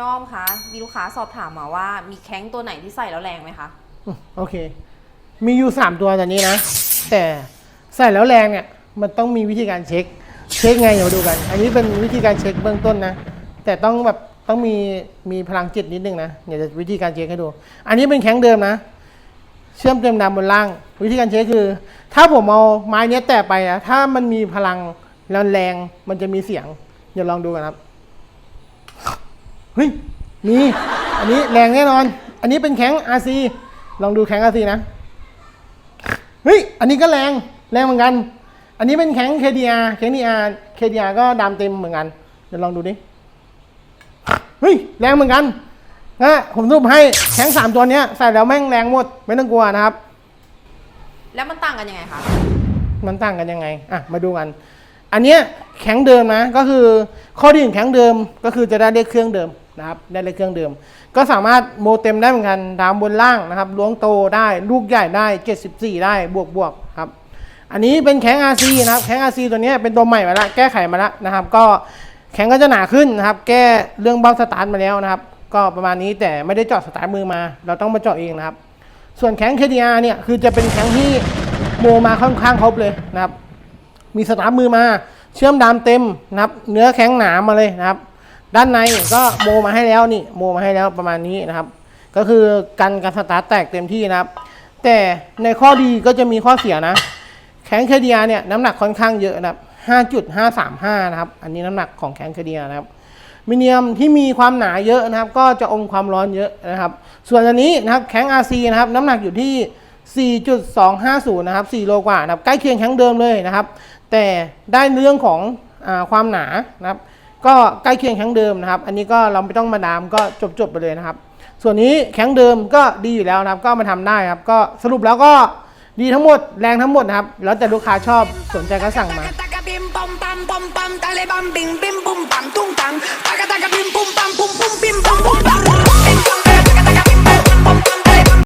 น้อมคะมีลูกค้าสอบถามมาว่ามีแข้งตัวไหนที่ใส่แล้วแรงไหมคะ โอเค มีอยู่สามตัวตอนนี้นะ แต่ใส่แล้วแรงเนี่ย มันต้องมีวิธีการเช็ค เช็คไงเดี๋ยวดูกัน อันนี้เป็นวิธีการเช็คเบื้องต้นนะ แต่ต้องแบบต้องมีมีพลังจิตนิดนึงนะ เดี๋ยวจะวิธีการเช็คให้ดู อันนี้เป็นแข้งเดิมนะ เชื่อมเต็มดำบนล่าง วิธีการเช็คคือ ถ้าผมเอาไม้เนี้ยแตะไปนะถ้ามันมีพลังแล้วแรงมันจะมีเสียง เดี๋ยวลองดูกันครับ ฮ้ยมีอันนี้แรงแน่นอน อันนี้เป็นแข้ง RC ลองดูแข้ง RC นะเฮ้ยอันนี้ก็แรงแรงเหมือนกัน อันนี้เป็นแข้ง KDR แข้ง DR KDR ก็ดำเต็มเหมือนกันเดี๋ยวลองดูดิเฮ้ยแรงเหมือนกันนะผมสรุปให้แข้งสามตัวเนี้ยใส่แล้วแม่งแรงหมดไม่ต้องกลัวนะครับ แล้วมันต่างกันยังไงคะมันต่างกันยังไงอะมาดูกัน อันเนี้ยแข็งเดิมนะก็คือข้อดีของแข็งเดิมก็คือจะได้เลขเครื่องเดิม นะครับได้เลขเครื่องเดิม ก็สามารถโมเต็มได้เหมือนกันดามบนล่างนะครับล้วงโตได้ลูกใหญ่ได้ 74 ได้บวกบวกครับอันนี้เป็นแข็ง RC นะครับแข็ง RC ตัวนี้เป็นตัวใหม่มาแล้วแก้ไขมาแล้วนะครับ ก็แข็งก็จะหนาขึ้นนะครับ แก้เรื่องเบ้าสตาร์ทมาแล้วนะครับ ก็ประมาณนี้แต่ไม่ได้เจาะสตาร์ทมือมา เราต้องมาเจาะเองนะครับ ส่วนแข็ง KDR เนี่ยคือจะเป็นแข็งที่โมมาค่อนข้างครบเลยนะครับ มีสตาร์ทมือมา เชื่อมดามเต็มนะครับ เนื้อแข็งหนามาเลยนะครับ ด้านในก็โมมาให้แล้วนี่โมมาให้แล้วประมาณนี้นะครับ ก็คือกันการสตาร์ทแตกเต็มที่นะครับ แต่ในข้อดีก็จะมีข้อเสียนะ แข็งเคเดียเนี่ยน้ำหนักค่อนข้างเยอะนะครับ 5.535 นะครับ อันนี้น้ำหนักของแข็งเคเดียนะครับมิเนียมที่มีความหนาเยอะนะครับ ก็จะอมความร้อนเยอะนะครับ ส่วนอันนี้นะครับแข็ง RC นะครับน้ำหนักอยู่ที่ 4.250 นะครับ 4 โลกว่านะครับใกล้เคียงแข็งเดิมเลยนะครับ แต่ได้เรื่องของอความหนานะครับ ก็ใกล้เคียงแข็งเดิมนะครับ อันนี้ก็เราไม่ต้องมาดามก็จบๆไปเลยนะครับ ส่วนนี้แข็งเดิมก็ดีอยู่แล้วนะครับ ก็มาทำได้ครับ ก็สรุปแล้วก็ดีทั้งหมดแรงทั้งหมดนะครับ แล้วแต่ลูกค้าชอบสนใจก็สั่งมา pom, pam, pom, pam,